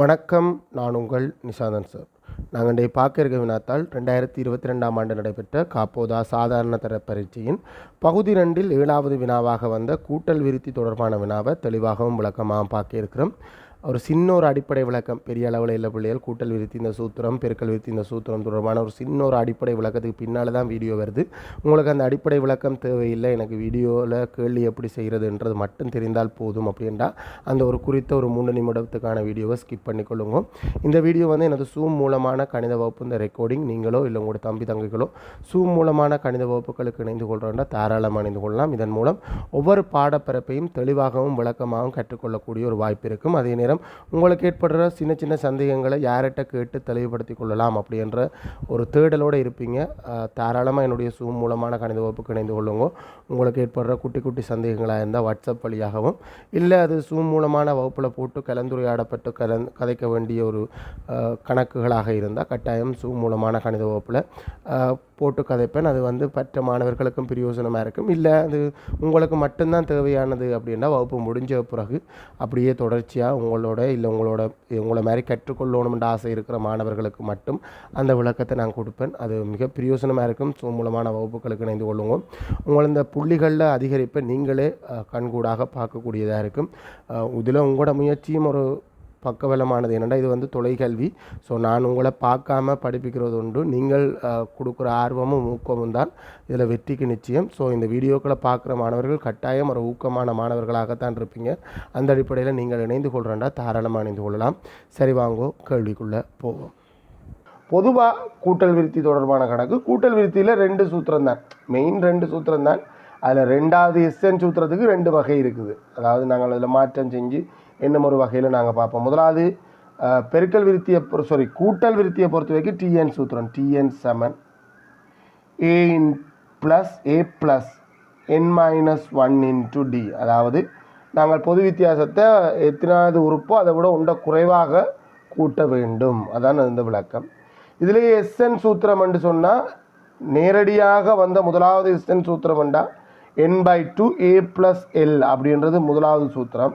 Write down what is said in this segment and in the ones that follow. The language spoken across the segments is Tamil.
வணக்கம் நான் உங்கள் நிஷாந்தன் சார். நாங்கள் இன்றைய பார்க்க இருக்க வினாத்தால் ரெண்டாயிரத்தி இருபத்தி ரெண்டாம் ஆண்டு நடைபெற்ற காப்போதா சாதாரண தர பரீட்சையின் பகுதி ரெண்டில் ஏழாவது வினாவாக வந்த கூட்டல் விருத்தி தொடர்பான வினாவை தெளிவாகவும் விளக்கமாகவும் பார்க்க இருக்கிறோம். ஒரு சின்ன ஒரு அடிப்படை விளக்கம். பெரிய அளவில் இல்லை பிள்ளைகள். கூட்டல் விருத்தி இந்த சூத்திரம் பெருக்கல் விருத்தி இந்த சூத்திரம் தொடர்பான ஒரு சின்ன ஒரு அடிப்படை விளக்கத்துக்கு பின்னால் தான் வீடியோ வருது. உங்களுக்கு அந்த அடிப்படை விளக்கம் தேவையில்லை. எனக்கு வீடியோவில் கேள்வி எப்படி செய்கிறதுன்றது மட்டும் தெரிந்தால் போதும் அப்படின்டா அந்த ஒரு குறித்த ஒரு மூணு நிமிடத்துக்கான வீடியோவை ஸ்கிப் பண்ணிக்கொள்ளுங்க இந்த வீடியோ வந்து எனது சூம் மூலமான கணித வகுப்பு இந்த ரெக்கார்டிங் நீங்களோ இல்லை உங்களோட தம்பி தங்கைகளோ சூம் மூலமான கணித வகுப்புகளுக்கு இணைந்து கொள்கிறோம்னா தாராளமாக இணைந்து கொள்ளலாம். இதன் மூலம் ஒவ்வொரு பாடப்பரப்பையும் தெளிவாகவும் விளக்கமாகவும் கற்றுக்கொள்ளக்கூடிய ஒரு வாய்ப்பு இருக்கும். அதே நேரம் உங்களுக்கு ஏற்படுற சின்ன சின்ன சந்தேகங்களை யார்கிட்ட கேட்டு தெளிவுபடுத்தி கொள்ளலாம் அப்படின்ற ஒரு தேடலோடு இருப்பீங்க. தாராளமாக என்னுடைய சூம் மூலமான கணித வகுப்புக்கு இணைந்து கொள்ளுங்க. உங்களுக்கு ஏற்படுற குட்டி குட்டி சந்தேகங்களாக இருந்தால் வாட்ஸ்அப் வழியாகவும் இல்லை அது சூம் மூலமான வகுப்பில் போட்டு கலந்துரையாடப்பட்டு கலந் கதைக்க வேண்டிய ஒரு கணக்குகளாக இருந்தால் கட்டாயம் சூம் மூலமான கணித வகுப்பில் போட்டு கதைப்பேன். அது வந்து பற்ற மாணவர்களுக்கும் பிரயோஜனமாக இருக்கும். இல்லை அது உங்களுக்கு மட்டும்தான் தேவையானது அப்படின்னா வகுப்பு முடிஞ்ச பிறகு அப்படியே தொடர்ச்சியாக உங்களோட இல்லை உங்களோட உங்களை மாதிரி கற்றுக்கொள்ளணும்ன்ற ஆசை இருக்கிற மாணவர்களுக்கு மட்டும் அந்த விளக்கத்தை நான் கொடுப்பேன். அது மிக பிரயோஜனமாக இருக்கும். ஸோ மூலமான வகுப்புகளுக்கு இணைந்து கொள்ளுவோம் உங்களை இந்த புள்ளிகளில் அதிகரிப்பை நீங்களே கண்கூடாக பார்க்கக்கூடியதாக இருக்கும். இதில் உங்களோட முயற்சியும் ஒரு பக்கபலமானது. என்னென்னா இது வந்து தொலைக்கல்வி. ஸோ நான் உங்களை பார்க்காம படிப்பிக்கிறது உண்டு. நீங்கள் கொடுக்குற ஆர்வமும் ஊக்கமும் தான் இதில் வெற்றிக்கு நிச்சயம். ஸோ இந்த வீடியோக்களை பார்க்குற மாணவர்கள் கட்டாயம் ஒரு ஊக்கமான மாணவர்களாகத்தான் இருப்பீங்க. அந்த அடிப்படையில் நீங்கள் இணைந்து கொள்கிறேன்டா தாராளமாக இணைந்து கொள்ளலாம். சரி வாங்கோ கேள்விக்குள்ளே போவோம். பொதுவாக கூட்டல் விருத்தி தொடர்பான கணக்கு. கூட்டல் விருத்தியில் ரெண்டு சூத்திரம் தான். மெயின் ரெண்டு சூத்திரம் தான். அதில் ரெண்டாவது எஸ்என் சூத்திரத்துக்கு ரெண்டு வகை இருக்குது. அதாவது நாங்கள் அதில் மாற்றம் செஞ்சு என்னும் ஒரு வகையில் நாங்கள் பார்ப்போம். முதலாவது பெருக்கல் விருத்தியை சாரி கூட்டல் விருத்தியை பொறுத்த வரைக்கும் டிஎன் சூத்திரம் TN seven A in plus A plus N minus one into D அதாவது நாங்கள் பொது வித்தியாசத்தை எத்தனாவது உறுப்போ அதை விட உண்ட குறைவாக கூட்ட வேண்டும். அதான் இந்த விளக்கம். இதிலேயே எஸ்என் சூத்திரம் என்று சொன்னால் நேரடியாக வந்த முதலாவது எஸ்என் சூத்திரம் என்றால் N by two A plus L அப்படின்றது முதலாவது சூத்திரம்.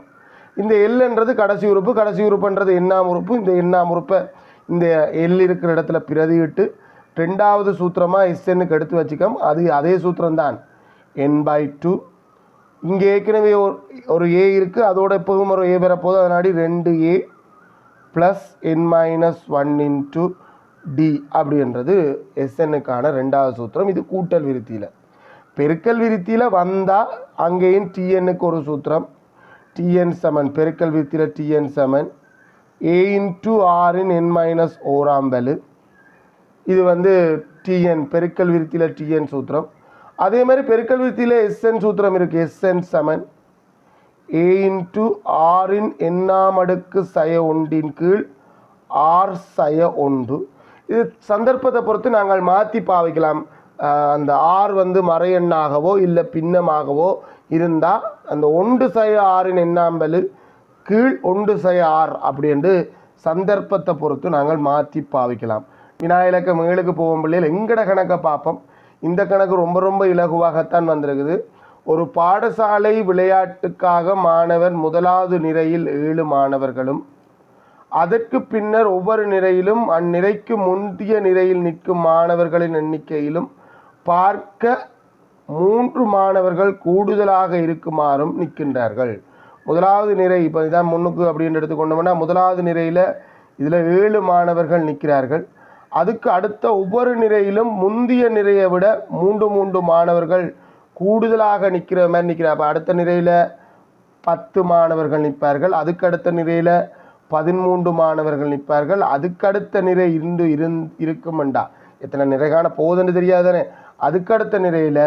இந்த எல்ன்றது கடைசி உறுப்பு கடைசி உறுப்புன்றது எண்ணாம் உறுப்பு. இந்த எண்ணாம் உறுப்பை இந்த எல் இருக்கிற இடத்துல பிரதிவிட்டு ரெண்டாவது சூத்திரமாக எஸ்என்னுக்கு எடுத்து வச்சுக்கோம் அது அதே சூத்திரம்தான். என் பை டூ இங்கே ஏற்கனவே ஒரு ஒரு ஏ இருக்குது அதோட எப்போதும் ஒரு ஏ வரப்போகுது. அதனாடி ரெண்டு A plus N minus one into D அப்படின்றது எஸ்என்னுக்கான ரெண்டாவது சூத்திரம். இது கூட்டல் விருத்தியில். பெருக்கல் விருத்தியில் வந்தால் அங்கேயும் டிஎன்னுக்கு ஒரு சூத்திரம். டிஎன் சமன். பெருக்கல் விருத்தியில் டிஎன் சமன். ஏ இன்ட்டு ஆரின் என் மைனஸ் ஓராம் வேலு. இது வந்து டிஎன் பெருக்கல் விருத்தியில் டிஎன் சூத்திரம். அதே மாதிரி பெருக்கல் விருத்தியில் எஸ்என் சூத்திரம் இருக்குது எஸ்என் செமன். ஏ இன்ட்டு ஆரின் எண்ணாம் அடுக்கு சய ஒன்றின் கீழ் ஆர் சய ஒன்று. இது சந்தர்ப்பத்தை பொறுத்து நாங்கள் மாற்றி பாவிக்கலாம். அந்த ஆர் வந்து மறையெண்ணாகவோ இல்லை பின்னமாகவோ இருந்தால் அந்த ஒன்று சய ஆறின் எண்ணாம்பல் கீழ் ஒன்று சய அப்படி அப்படின்ட்டு சந்தர்ப்பத்தை பொறுத்து நாங்கள் மாற்றி பாவிக்கலாம். விநாயகக்க மேலுக்கு போகும் பிள்ளைகள் எங்கட கணக்கை பார்ப்போம். இந்த கணக்கு ரொம்ப ரொம்ப இலகுவாகத்தான் வந்திருக்குது. ஒரு பாடசாலை விளையாட்டுக்காக மாணவர் முதலாவது நிறையில் ஏழு மாணவர்களும் அதற்கு பின்னர் ஒவ்வொரு நிறையிலும் அந்நிறைக்கு முந்தைய நிறையில் நிற்கும் மாணவர்களின் எண்ணிக்கையிலும் பார்க்க மூன்று மாணவர்கள் கூடுதலாக இருக்குமாறும் நிற்கின்றார்கள். முதலாவது நிறை இப்போ இதான் முன்னுக்கு அப்படின்னு எடுத்துக்கொண்டோம்னா முதலாவது நிறையில் இதில் ஏழு மாணவர்கள் நிற்கிறார்கள். அதுக்கு அடுத்த ஒவ்வொரு நிறையிலும் முந்தைய நிறையை விட மூன்று மூன்று மாணவர்கள் கூடுதலாக நிற்கிற மாதிரி நிற்கிறார் அப்போ அடுத்த நிறையில் பத்து மாணவர்கள் நிற்பார்கள். அதுக்கு அடுத்த நிறையில் பதிமூன்று மாணவர்கள் நிற்பார்கள். அதுக்கடுத்த நிறை இருந்து இருந் இருக்குமெண்டா. எத்தனை நிறைகான போகுதுன்னு தெரியாதானே அதுக்கடுத்த நிலையில்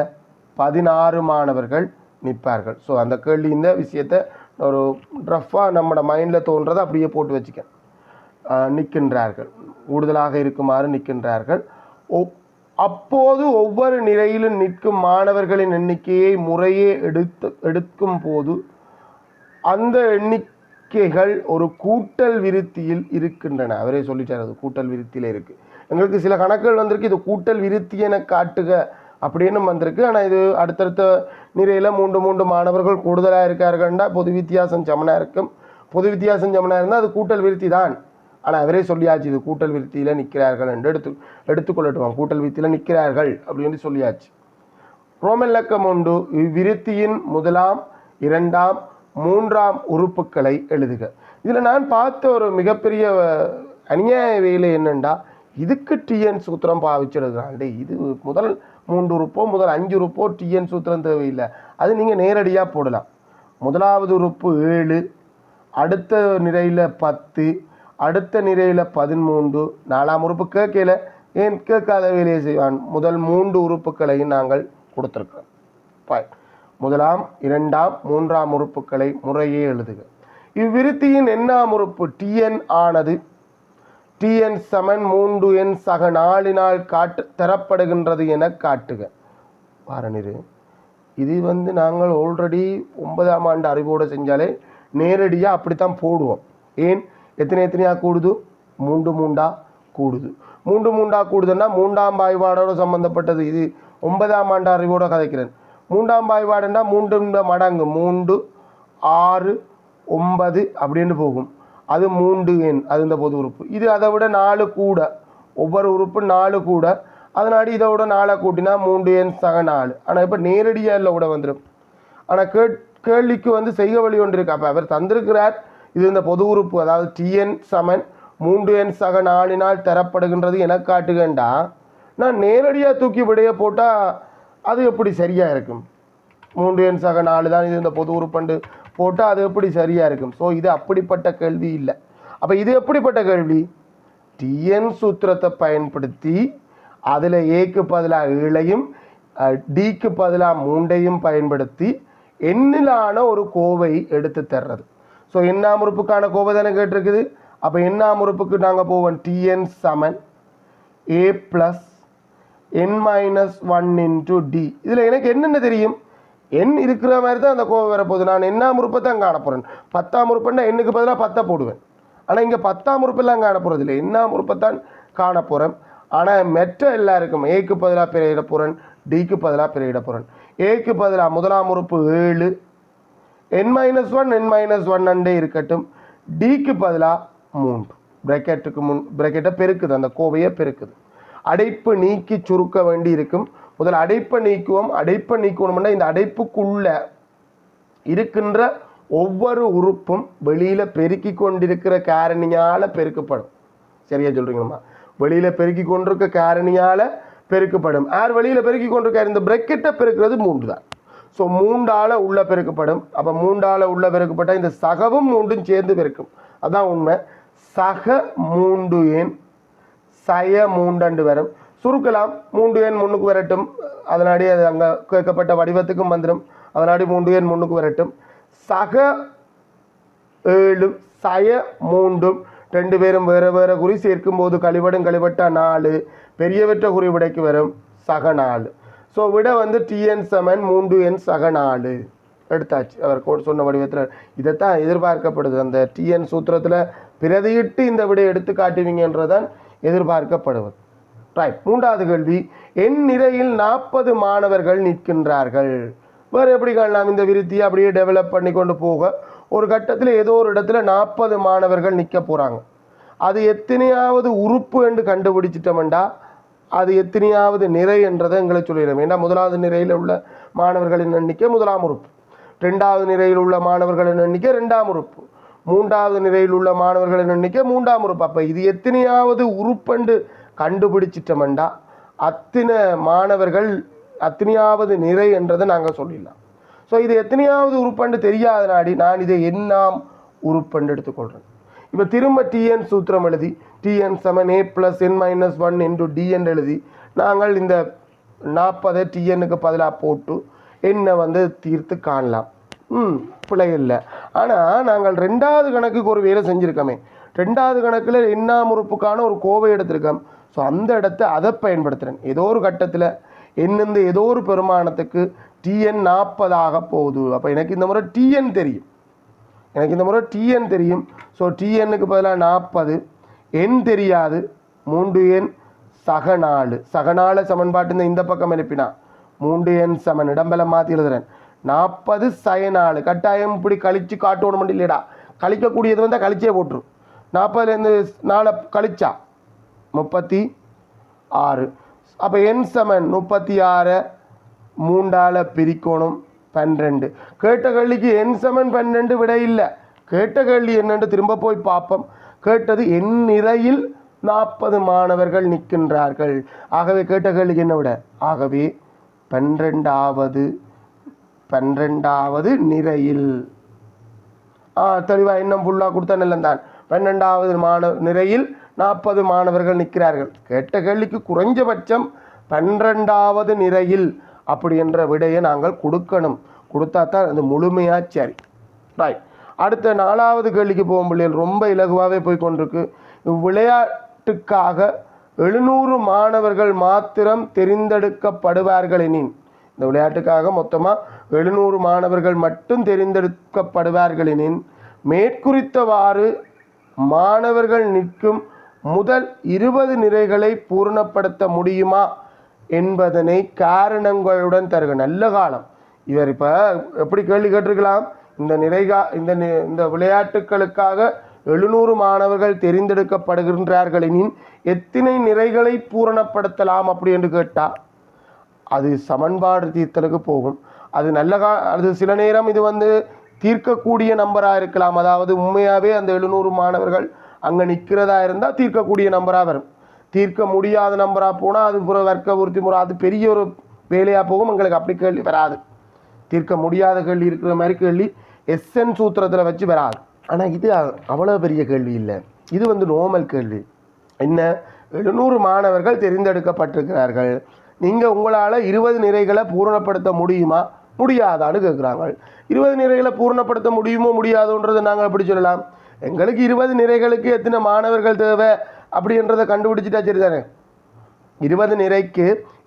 பதினாறு மாணவர்கள் நிற்பார்கள். ஸோ அந்த கேள்வி இந்த விஷயத்தை ஒரு ரஃப்பாக நம்மளோட மைண்டில் தோன்றதை அப்படியே போட்டு வச்சுக்க நிற்கின்றார்கள். கூடுதலாக இருக்குமாறு நிற்கின்றார்கள். ஒப்- அப்போது ஒவ்வொரு நிலையிலும் நிற்கும் மாணவர்களின் எண்ணிக்கையை முறையே எடுத்து எடுக்கும் போது அந்த எண்ணிக்கைகள் ஒரு கூட்டல் விருத்தியில் இருக்கின்றன. அவரே சொல்லிட்டார் அது கூட்டல் விருத்தியில் இருக்குது எங்களுக்கு சில கணக்குகள் வந்திருக்கு இது கூட்டல் விருத்தி என காட்டுக அப்படின்னு வந்திருக்கு. ஆனால் இது அடுத்தடுத்த நிறையில் மூன்று மூன்று மாணவர்கள் கூடுதலாக இருக்கார்கள்னா பொது வித்தியாசம் சமனாக இருக்கும். பொது வித்தியாசம் சமனாக இருந்தால் அது கூட்டல் விருத்தி தான் ஆனால் அவரே சொல்லியாச்சு இது கூட்டல் விருத்தியில் நிற்கிறார்கள் என்று எடுத்து எடுத்துக்கொள்ளட்டுவான் கூட்டல் விருத்தியில் நிற்கிறார்கள் அப்படின்னு சொல்லியாச்சு. ரோமல்லக்கம் உண்டு. இவ்விருத்தியின் முதலாம் இரண்டாம் மூன்றாம் உறுப்புகளை எழுதுக. இதில் நான் பார்த்த ஒரு மிகப்பெரிய அநியாய வேலை என்னென்னா இதுக்கு டிஎன் சூத்திரம் பாவிச்சிருக்கிறாண்டே இது முதல் மூன்று உறுப்போ முதல் அஞ்சு உறுப்போ டிஎன் சூத்திரம் தேவையில்லை. அது நீங்கள் நேரடியாக போடலாம். முதலாவது உறுப்பு ஏழு அடுத்த நிறையில் பத்து அடுத்த நிறையில் பதிமூன்று நாலாம் உறுப்பு கேட்கல. ஏன் கேட்காத வேலையை செய்வான்? முதல் மூன்று உறுப்புகளையும் நாங்கள் கொடுத்துருக்கோம் பாய். முதலாம் இரண்டாம் மூன்றாம் உறுப்புகளை முறையே எழுதுக. இவ்விருத்தியின் எண்ணாம் உறுப்பு டிஎன் ஆனது டிஎன் சமன் மூன்று எண் சக நாளினால் காட்டு தரப்படுகின்றது என காட்டுக. பாரணிரு இது வந்து நாங்கள் ஆல்ரெடி ஒன்பதாம் ஆண்டு அறிவோடு செஞ்சாலே நேரடியாக அப்படித்தான் போடுவோம். ஏன்? எத்தனை எத்தனையாக கூடுது? மூன்று மூண்டா கூடுது. மூன்று மூண்டா கூடுதுன்னா மூன்றாம் பாய்வாடோட சம்பந்தப்பட்டது. இது ஒன்பதாம் ஆண்டு அறிவோட கதைக்கிறேன். மூன்றாம் பாய்வாடுன்னா மூன்று மடங்கு. மூன்று ஆறு ஒன்பது அப்படின்னு போகும். அது மூன்று எண் அது இந்த பொது உறுப்பு. இது அதை விட நாலு கூட. ஒவ்வொரு உறுப்பு நாலு கூட. அதனாடி இதை விட நாளை கூட்டினா மூன்று எண் சக நாலு. ஆனால் இப்போ நேரடியாக இல்லை கூட வந்துடும் ஆனால் கேட் கேள்விக்கு வந்து செய்க வழி ஒன்று இருக்கு. அப்போ அவர் தந்திருக்கிறார். இது இந்த பொது உறுப்பு. அதாவது டிஎன் சமன் மூன்று எண் சக நாலினால் தரப்படுகின்றது என காட்டுகண்டா நான் நேரடியாக தூக்கி விடைய போட்டால் அது எப்படி சரியாக இருக்கும்? மூன்று எண் சக நாலு தான் இது இந்த பொது உறுப்பண்டு. போட்டால் அது எப்படி சரியாக இருக்கும்? ஸோ இது அப்படிப்பட்ட கேள்வி இல்லை. அப்போ இது எப்படிப்பட்ட கேள்வி? டிஎன் சூத்திரத்தை பயன்படுத்தி அதில் ஏக்கு பதிலாக ஏழையும் டிக்கு பதிலாக மூண்டையும் பயன்படுத்தி எண்ணிலான ஒரு கோவை எடுத்து தர்றது. ஸோ எண்ணாம் உறுப்புக்கான கோவை தானே கேட்டிருக்குது? அப்போ எண்ணாம் உறுப்புக்கு நாங்கள் போவோம் TN Saman. A plus N minus one into D இதில் எனக்கு என்னென்ன தெரியும்? எண் இருக்கிற மாதிரி தான் அந்த கோவம் வரப்போகுது. நான் என்ன முறுப்பை தான் காண போகிறேன் பத்தாம் உறுப்புன்னா எண்ணுக்கு பதிலாக பத்தை போடுவேன். ஆனால் இங்கே பத்தாம் உறுப்பெல்லாம் காண போகிறது இல்லை என்ன முறுப்பை தான் காண போகிறேன் ஆனால் மெற்ற எல்லாருக்கும் ஏக்கு பதிலாக பிறையிட போகிறேன் டிக்கு பதிலாக பிறையிட போகிறேன் ஏக்கு பதிலாக முதலாம் உறுப்பு ஏழு. N minus one N minus one அண்டே இருக்கட்டும். டிக்கு பதிலாக மூன்று. பிரக்கெட்டுக்கு முன் பிரக்கெட்டை பெருக்குது. அந்த கோவையை பெருக்குது. அடைப்பு நீக்கி சுருக்க வேண்டி இருக்கும். முதல்ல அடைப்பை நீக்குவோம் அடைப்பை நீக்கணும்னா இந்த அடைப்புக்குள்ள இருக்கின்ற ஒவ்வொரு உறுப்பும் வெளியில் பெருக்கி கொண்டிருக்கிற காரணியால் பெருக்கப்படும். சரியா சொல்கிறீங்கம்மா வெளியில் பெருக்கி கொண்டிருக்க காரணியால் பெருக்கப்படும். யார் வெளியில் பெருக்கி கொண்டிருக்கார்? இந்த பிரக்கெட்டை பெருக்கிறது மூன்று தான் ஸோ மூண்டால உள்ளே பெருக்கப்படும். அப்போ மூண்டால உள்ளே பெருக்கப்பட்ட இந்த சகவும் மூண்டும் சேர்ந்து பெருக்கும். அதான் உண்மை. சக மூன்று ஏன் சய மூண்டண்டு வரும். சுருக்கலாம் மூன்று எண் முன்னுக்கு வரட்டும். அதனாடி அது அங்கே கேட்கப்பட்ட வடிவத்துக்கும் வந்துடும். அதனாடி மூன்று எண் முன்னுக்கு வரட்டும். சக ஏழும் சய மூன்றும் ரெண்டு பேரும் வேறு வேறு குறி சேர்க்கும் போது கழிவடும் கழிவட்டா நாலு பெரியவற்ற குறி விடைக்கு வரும் சக நாலு. ஸோ விட வந்து டிஎன் செவன் மூன்று என் சக நாலு. எடுத்தாச்சு. அவர் கோட் சொன்ன வடிவத்தில் இதைத்தான் எதிர்பார்க்கப்படுது. அந்த டிஎன் சூத்திரத்தில் பிரதியிட்டு இந்த விடை எடுத்து காட்டுவீங்கன்றதான் எதிர்பார்க்கப்படுவது. ரைட் மூன்றாவது கேள்வி என் நிறையில் நாற்பது மாணவர்கள் நிற்கின்றார்கள். வேறு எப்படி காணலாம்? இந்த விருத்தியை அப்படியே டெவலப் பண்ணி கொண்டு போக. ஒரு கட்டத்தில் ஏதோ ஒரு இடத்துல நாற்பது மாணவர்கள் நிற்க போகிறாங்க அது எத்தனையாவது உறுப்பு என்று கண்டுபிடிச்சிட்டோம்டா அது எத்தனையாவது நிறை என்றதை எங்களை சொல்லிடும். ஏன்னா முதலாவது நிறையில் உள்ள மாணவர்களின் எண்ணிக்கை முதலாம் உறுப்பு. ரெண்டாவது நிலையில் உள்ள மாணவர்களின் எண்ணிக்கை ரெண்டாம் உறுப்பு. மூன்றாவது நிலையில் உள்ள மாணவர்களின் எண்ணிக்கை மூன்றாம் உறுப்பு. அப்போ இது எத்தனையாவது உறுப்பண்டு கண்டுபிடிச்சிட்டோம்டா. அத்தனை மாணவர்கள் அத்தனையாவது நிறை என்றதை நாங்கள் சொல்லிடலாம். ஸோ இது எத்தனையாவது உறுப்பண்டு தெரியாத நாடி நான் இதை எண்ணாம் உறுப்பண்டு எடுத்துக்கொள்கிறேன் இப்போ திரும்ப டிஎன் சூத்திரம் எழுதி TN seven A plus N minus one into TN எழுதி நாங்கள் இந்த நாற்பதை டிஎன்னுக்கு பதிலாக போட்டு என்னை வந்து தீர்த்து காணலாம். ம் பிழை இல்லை. ஆனால் நாங்கள் ரெண்டாவது கணக்குக்கு ஒரு வேலை செஞ்சுருக்கோமே. ரெண்டாவது கணக்கில் எண்ணாம் உறுப்புக்கான ஒரு கோவை எடுத்திருக்கோம். ஸோ அந்த இடத்த அதை பயன்படுத்துகிறேன் ஏதோ ஒரு கட்டத்தில் என்னிருந்து ஏதோ ஒரு பெருமானத்துக்கு டிஎன் நாற்பதாக போகுது. அப்போ எனக்கு இந்த முறை டிஎன் தெரியும். எனக்கு இந்த முறை டிஎன் தெரியும். ஸோ டிஎன்னுக்கு பதிலாக நாற்பது எண் தெரியாது. மூன்று எண் சக சகநாள சமன்பாட்டுன்னு சமன்பாட்டு இந்த பக்கம் எழுப்பினா மூன்று எண் சமன். இடம்பெல்லாம் மாற்றி எழுதுறேன். நாற்பது சய கட்டாயம் இப்படி கழித்து காட்டணும் இல்லையடா கழிக்கக்கூடியது வந்தால் கழிச்சே போட்டுரும். நாற்பதுலேருந்து நாளை கழிச்சா? முப்பத்தி ஆறு. அப்போ என் சமன் முப்பத்தி ஆறை மூண்டால் பிரிக்கணும் பன்னிரெண்டு. கேட்ட கேள்விக்கு என் சமன் பன்னெண்டு விட இல்லை. கேட்ட கேள்வி என்னென்று திரும்ப போய் பார்ப்போம். கேட்டது என் நிறையில் நாற்பது மாணவர்கள் நிற்கின்றார்கள். ஆகவே கேட்ட கேள்விக்கு என்ன விட? ஆகவே பன்னிரெண்டாவது பன்னிரெண்டாவது நிறையில். ஆ தெளிவாக இன்னும் ஃபுல்லாக கொடுத்தா நல்லந்தான் பன்னெண்டாவது மாணவ நிறையில் நாற்பது மாணவர்கள் நிற்கிறார்கள். கேட்ட கேள்விக்கு குறைஞ்சபட்சம் பன்னிரெண்டாவது நிறையில் அப்படி என்ற விடையை நாங்கள் கொடுக்கணும். கொடுத்தா தான் அது முழுமையாக சரி. ரைட் அடுத்த நாலாவது கேள்விக்கு போகும் பிள்ளைகள். ரொம்ப இலகுவாகவே போய் கொண்டிருக்கு. விளையாட்டுக்காக எழுநூறு மாணவர்கள் மாத்திரம் தெரிந்தெடுக்கப்படுவார்கள் எனின் இந்த விளையாட்டுக்காக மொத்தமாக எழுநூறு மாணவர்கள் மட்டும் தெரிந்தெடுக்கப்படுவார்கள் எனின் மேற்குறித்தவாறு மாணவர்கள் நிற்கும் முதல் இருபது நிறைகளை பூரணப்படுத்த முடியுமா என்பதனை காரணங்களுடன் தருக. நல்ல காலம். இவர் இப்போ எப்படி கேள்வி கேட்டிருக்கலாம்? இந்த நிறைகா இந்த நி- இந்த விளையாட்டுகளுக்காக எழுநூறு மாணவர்கள் தெரிந்தெடுக்கப்படுகின்றார்கள் எனின் எத்தனை நிறைகளை பூரணப்படுத்தலாம் அப்படி என்று கேட்டால் அது சமன்பாடு தீர்த்தலுக்கு போகும். அது நல்ல கா அது சில நேரம் இது வந்து தீர்க்கக்கூடிய நம்பராக இருக்கலாம். அதாவது உண்மையாகவே அந்த எழுநூறு மாணவர்கள் அங்கே நிற்கிறதா இருந்தால் தீர்க்கக்கூடிய நம்பராக வரும். தீர்க்க முடியாத நம்பராக போனால் அது புற வர்க்க முறை அது பெரிய ஒரு வேலையாக போகும். எங்களுக்கு அப்படி கேள்வி வராது. தீர்க்க முடியாத கேள்வி இருக்கிற மாதிரி கேள்வி எஸ்என் சூத்திரத்தில் வச்சு வராது. ஆனால் இது அவ்வளோ பெரிய கேள்வி இல்லை. இது வந்து நோமல் கேள்வி. என்ன? எழுநூறு மாணவர்கள் தெரிந்தெடுக்கப்பட்டிருக்கிறார்கள். நீங்கள் உங்களால் இருபது நிறைகளை பூரணப்படுத்த முடியுமா? முடியாதான்னு கேட்குறாங்க இருபது நிறைகளை பூரணப்படுத்த முடியுமோ முடியாதோன்றது நாங்கள் எப்படி சொல்லலாம்? எங்களுக்கு இருபது நிறைகளுக்கு எத்தனை மாணவர்கள் தேவை அப்படின்றத கண்டுபிடிச்சிட்டா சரிதானே? இருபது நிறைக்கு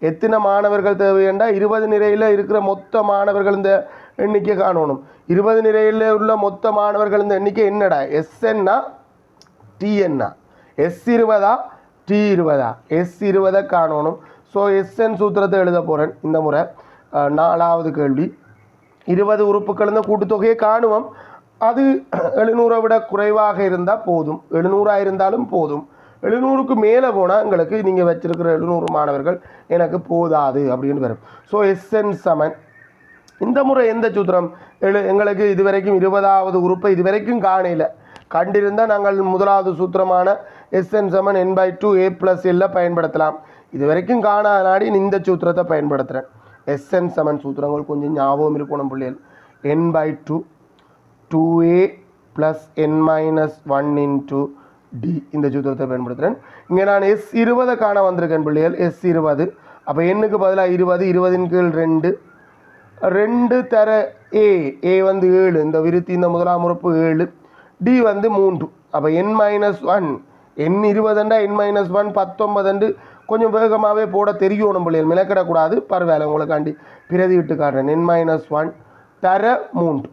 எத்தனை மாணவர்கள் தேவையண்டா? இருபது நிறையில் இருக்கிற மொத்த மாணவர்கள் இந்த எண்ணிக்கை காணணும். இருபது நிறையில் உள்ள மொத்த மாணவர்கள் இந்த எண்ணிக்கை என்னடா? எஸ்என்னா டிஎன்னா எஸ் இருபதா? டி இருபதா? எஸ் இருபதை காணணும். ஸோ எஸ்என் சூத்திரத்தை எழுத போகிறேன் இந்த முறை நாலாவது கேள்வி. இருபது உறுப்புகள் இந்த கூட்டுத்தொகையை காணுவோம். அது எழுநூறை விட குறைவாக இருந்தால் போதும். எழுநூறாக இருந்தாலும் போதும். எழுநூறுக்கு மேலே போனால் எங்களுக்கு நீங்கள் வச்சுருக்கிற எழுநூறு மாணவர்கள் எனக்கு போதாது அப்படின்னு வரும். ஸோ எஸ்என் சமன் இந்த முறை எந்த சூத்திரம்? எழு எங்களுக்கு இதுவரைக்கும் இருபதாவது உறுப்பை இதுவரைக்கும் காணையில் கண்டிருந்தால் நாங்கள் முதலாவது சூத்திரமான SN Saman N by two A plus எல்ல பயன்படுத்தலாம். இதுவரைக்கும் காணாத நாடி இந்த சூத்திரத்தை பயன்படுத்துகிறேன் எஸ்என் சமன் சூத்திரங்கள் கொஞ்சம் ஞாபகம் இருக்கணும் பிள்ளைகள். N by two two A plus N minus one d. D இந்த சூத்திரத்தை பயன்படுத்துகிறேன் இங்கே நான் எஸ் இருபதை காண வந்திருக்கேன் பிள்ளைகள். எஸ் இருபது. அப்போ எண்ணுக்கு பதிலாக இருபது இருபதின் கீழ் ரெண்டு. ரெண்டு தர ஏ ஏ வந்து ஏழு. இந்த விருத்தி இந்த முதலாம் உறுப்பு ஏழு. டி வந்து மூன்று. அப்போ என் மைனஸ் ஒன் என் இருபதுண்டா? என் மைனஸ் ஒன் பத்தொன்பதுண்டு. கொஞ்சம் வேகமாகவே போட தெரியணும் பிள்ளைகள். மிளக்கிடக்கூடாது. பரவாயில்ல உங்களுக்காண்டி பிரதி விட்டு காட்டுறேன். என் மைனஸ் ஒன் தர மூன்று.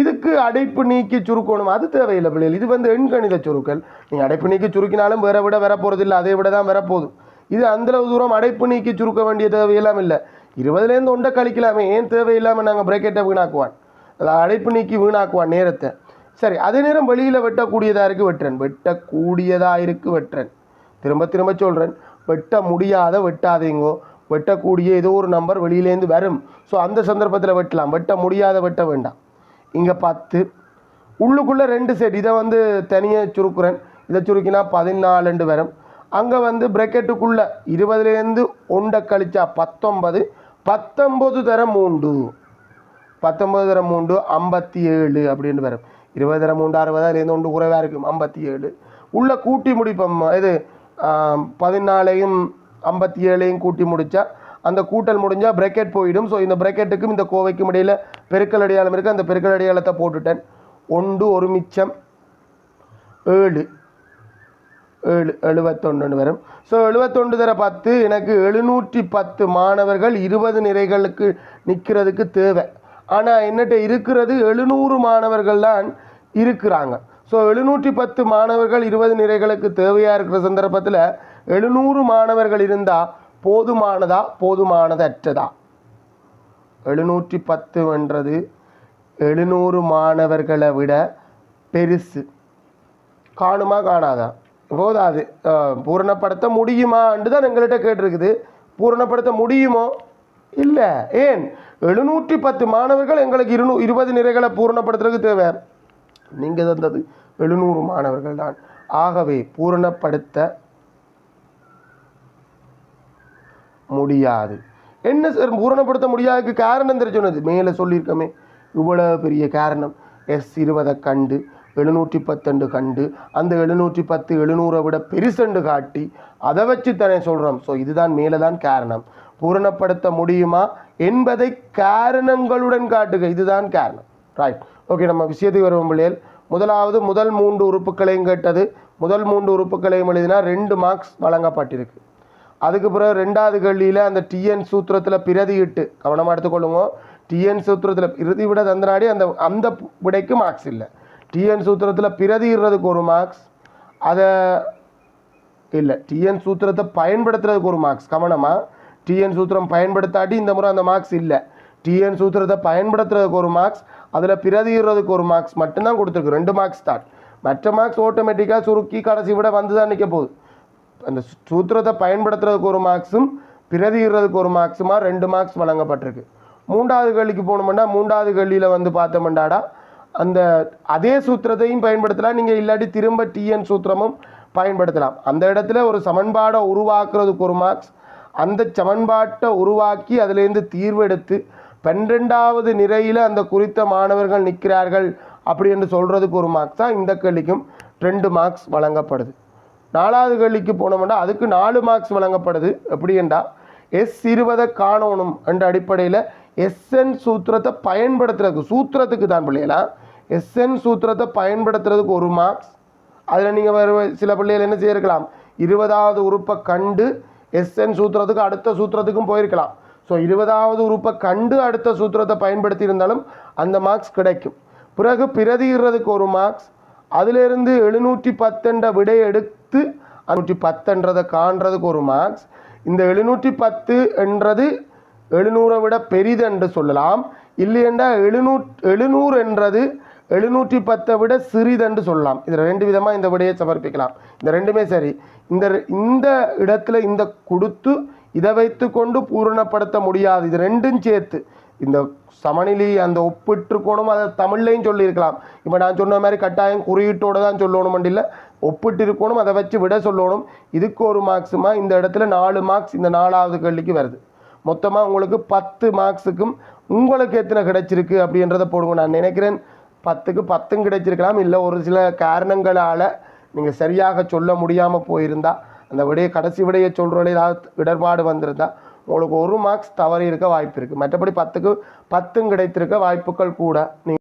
இதுக்கு அடைப்பு நீக்கி சுருக்கணும். அது தேவையில்லை பிள்ளைகள். இது வந்து எண்கணித சுருக்கல். நீங்கள் அடைப்பு நீக்கி சுருக்கினாலும் வேற விட வரப்போகிறது இல்லை அதை விட தான் வரப்போகுது. இது அந்தளவு தூரம் அடைப்பு நீக்கி சுருக்க வேண்டிய தேவையெல்லாம் இல்லை. இருபதுலேருந்து ஒன்றை கழிக்கலாமே. ஏன் தேவையில்லாமல் நாங்கள் பிரேக்கெட்டை வீணாக்குவான் அதை அடைப்பு நீக்கி வீணாக்குவான் நேரத்தை. சரி அதே நேரம் வெளியில் வெட்டக்கூடியதாக இருக்குது வெட்டுறேன். வெட்டக்கூடியதாக இருக்கு வெட்டன் திரும்ப திரும்ப சொல்கிறேன் வெட்ட முடியாத வெட்டாதீங்கோ. வெட்டக்கூடிய ஏதோ ஒரு நம்பர் வெளியிலேருந்து வரும். ஸோ அந்த சந்தர்ப்பத்தில் வெட்டலாம். வெட்ட முடியாத வெட்ட வேண்டாம். இங்கே பத்து. உள்ளுக்குள்ளே ரெண்டு செட் இதை வந்து தனியாக சுருக்குறேன். இதை சுருக்கினா பதினாலுண்டு வரும். அங்கே வந்து பிரக்கெட்டுக்குள்ளே இருபதுலேருந்து ஒன்றை கழிச்சா பத்தொன்பது. பத்தொம்பது தர மூண்டு பத்தொம்பது தர மூண்டு ஐம்பத்தி ஏழு அப்படின்னு வரும். இருபது தர மூண்டு அறுபது அதுலேருந்து ஒன்று குறைவாக இருக்கும். ஐம்பத்தி ஏழு உள்ளே கூட்டி முடிப்போம். இது பதினாலையும் ஐம்பத்தி ஏழையும் கூட்டி முடித்தா அந்த கூட்டல் முடிஞ்சால் பிரக்கெட் போயிடும். ஸோ இந்த பிரக்கெட்டுக்கும் இந்த கோவைக்கும் இடையில் பெருக்கல் அடையாளம் இருக்குது அந்த பெருக்கல் அடையாளத்தை போட்டுட்டேன். ஒன்று ஒரு மிச்சம் ஏழு. ஏழு எழுபத்தொன்றுன்னு வரும். ஸோ எழுபத்தொன்று தர பத்து. எனக்கு எழுநூற்றி பத்து மாணவர்கள் இருபது நிறைகளுக்கு நிற்கிறதுக்கு தேவை. ஆனால் என்னட்ட இருக்கிறது எழுநூறு மாணவர்கள் தான் இருக்கிறாங்க. ஸோ எழுநூற்றி பத்து மாணவர்கள் இருபது நிறைகளுக்கு தேவையாக இருக்கிற சந்தர்ப்பத்தில் எழுநூறு மாணவர்கள் இருந்தால் போதுமானதா? போதுமானதற்றதா? எழுநூற்றி பத்துன்றது எழுநூறு மாணவர்களை விட பெருசு. காணுமா? காணாதா? போதாது. பூரணப்படுத்த முடியுமான்னு தான் எங்கள்கிட்ட கேட்டிருக்குது. பூரணப்படுத்த முடியுமோ? இல்லை. ஏன்? எழுநூற்றி பத்து மாணவர்கள் எங்களுக்கு இருநூ இருபது நிறைகளை பூரணப்படுத்துறதுக்கு தேவை. நீங்கள் தந்தது எழுநூறு மாணவர்கள் தான் ஆகவே பூரணப்படுத்த முடியாது. என்ன சார் பூரணப்படுத்த முடியாதுக்கு காரணம் சொன்னது. மேலே சொல்லியிருக்கோமே. இவ்வளோ பெரிய காரணம். எஸ் இருபதை கண்டு எழுநூற்றி பத்தெண்டு கண்டு அந்த எழுநூற்றி பத்து எழுநூறை விட பெருசண்டு காட்டி அதை வச்சு தானே சொல்கிறோம் ஸோ இதுதான் மேலே தான் காரணம். பூரணப்படுத்த முடியுமா என்பதை காரணங்களுடன் காட்டுக. இதுதான் காரணம். ரைட் ஓகே நம்ம விஷயத்துக்கு வருவோம் பிள்ளைகள். முதலாவது முதல் மூன்று உறுப்புகளையும் கேட்டது. முதல் மூன்று உறுப்புகளையும் எழுதினா ரெண்டு மார்க்ஸ் வழங்கப்பட்டிருக்கு. அதுக்கு பிறகு ரெண்டாவது கேள்வியில் அந்த டிஎன் சூத்திரத்தில் பிரதியிட்டு கவனமாக எடுத்துக்கொள்ளுங்க. டிஎன் சூத்திரத்தில் பிரதி விட தந்தனாடி அந்த அந்த விடைக்கு மார்க்ஸ் இல்லை. டிஎன் சூத்திரத்தில் பிரதியிடுறதுக்கு ஒரு மார்க்ஸ் அதை இல்லை டிஎன் சூத்திரத்தை பயன்படுத்துறதுக்கு ஒரு மார்க்ஸ் கவனமாக டிஎன் சூத்திரம் பயன்படுத்தாட்டி இந்த முறை அந்த மார்க்ஸ் இல்லை. டிஎன் சூத்திரத்தை பயன்படுத்துறதுக்கு ஒரு மார்க்ஸ் அதில் பிரதியிடுறதுக்கு ஒரு மார்க்ஸ் மட்டும்தான் கொடுத்துருக்கு. ரெண்டு மார்க்ஸ் தான். மற்ற மார்க்ஸ் ஆட்டோமேட்டிக்காக சுருக்கி கடைசி விட வந்து தான் நிற்க போகுது. அந்த சூத்திரத்தை பயன்படுத்துறதுக்கு ஒரு மார்க்ஸும் பிரதிகிறதுக்கு ஒரு மார்க்ஸுமா ரெண்டு மார்க்ஸ் வழங்கப்பட்டிருக்கு. மூன்றாவது கேள்விக்கு போகணுமெண்டா மூன்றாவது கேள்வியில் வந்து பார்த்தோம்டாடா அந்த அதே சூத்திரத்தையும் பயன்படுத்தலாம். நீங்கள் இல்லாட்டி திரும்ப டிஎன் சூத்திரமும் பயன்படுத்தலாம். அந்த இடத்துல ஒரு சமன்பாடை உருவாக்குறதுக்கு ஒரு மார்க்ஸ் அந்த சமன்பாட்டை உருவாக்கி அதுலேருந்து தீர்வு எடுத்து பன்னிரெண்டாவது நிலையில் அந்த குறித்த மாணவர்கள் நிற்கிறார்கள் அப்படி என்று சொல்கிறதுக்கு ஒரு மார்க்ஸ் தான் இந்த கேள்விக்கும் ரெண்டு மார்க்ஸ் வழங்கப்படுது. நாலாவது கேள்விக்கு போனோம்னா அதுக்கு நாலு மார்க்ஸ் வழங்கப்படுது. எப்படி என்றால் எஸ் இருபதை காணணும் என்ற அடிப்படையில் எஸ்என் சூத்திரத்தை பயன்படுத்துறதுக்கு சூத்திரத்துக்கு தான் பிள்ளைகளா? எஸ்என் சூத்திரத்தை பயன்படுத்துறதுக்கு ஒரு மார்க்ஸ் அதில் நீங்கள் வேறு சில பிள்ளைகள் என்ன செய்யிருக்கலாம் இருபதாவது உறுப்பை கண்டு எஸ்என் சூத்திரத்துக்கு அடுத்த சூத்திரத்துக்கும் போயிருக்கலாம். ஸோ இருபதாவது உறுப்பை கண்டு அடுத்த சூத்திரத்தை பயன்படுத்தி இருந்தாலும் அந்த மார்க்ஸ் கிடைக்கும். பிறகு பிரதியிடுறதுக்கு ஒரு மார்க்ஸ் அதிலிருந்து எழுநூற்றி பத்தென்ற விடை பத்து நூற்றி பத்துன்றதை காண்றதுக்கு ஒரு மார்க்ஸ் இந்த எழுநூற்றி பத்து என்றது எழுநூறை விட பெரிதென்று சொல்லலாம். இல்லையென்றா எழுநூ எழுநூறு என்றது எழுநூற்றி பத்தை விட சிறிதென்று சொல்லலாம். இதில் ரெண்டு விதமாக இந்த விடையை சமர்ப்பிக்கலாம். இந்த ரெண்டுமே சரி. இந்த இந்த இடத்துல இந்த கொடுத்து இதை வைத்து கொண்டு பூரணப்படுத்த முடியாது. இது ரெண்டும் சேர்த்து. இந்த சமநிலை அந்த ஒப்பிட்டுருக்கணும் அதை தமிழ்லையும் சொல்லியிருக்கலாம். இப்போ நான் சொன்ன மாதிரி கட்டாயம் குறியீட்டோட தான் சொல்லணும் இல்லை. ஒப்பிட்டு இருக்கணும் அதை வச்சு விட சொல்லணும். இதுக்கு ஒரு மார்க்ஸுமா இந்த இடத்துல நாலு மார்க்ஸ் இந்த நாலாவது கேள்விக்கு வருது. மொத்தமாக உங்களுக்கு பத்து மார்க்ஸுக்கும் உங்களுக்கு எத்தனை கிடைச்சிருக்கு அப்படின்றத போடுங்க. நான் நினைக்கிறேன் பத்துக்கு பத்தும் கிடைச்சிருக்கலாம். இல்லை ஒரு சில காரணங்களால் நீங்கள் சரியாக சொல்ல முடியாமல் போயிருந்தா அந்த விடையை கடைசி விடையை சொல்கிறோட ஏதாவது இடர்பாடு வந்திருந்தா உங்களுக்கு ஒரு மார்க்ஸ் தவறி இருக்க வாய்ப்பு இருக்குது மற்றபடி பத்துக்கு பத்தும் கிடைத்திருக்க வாய்ப்புகள் கூட நீ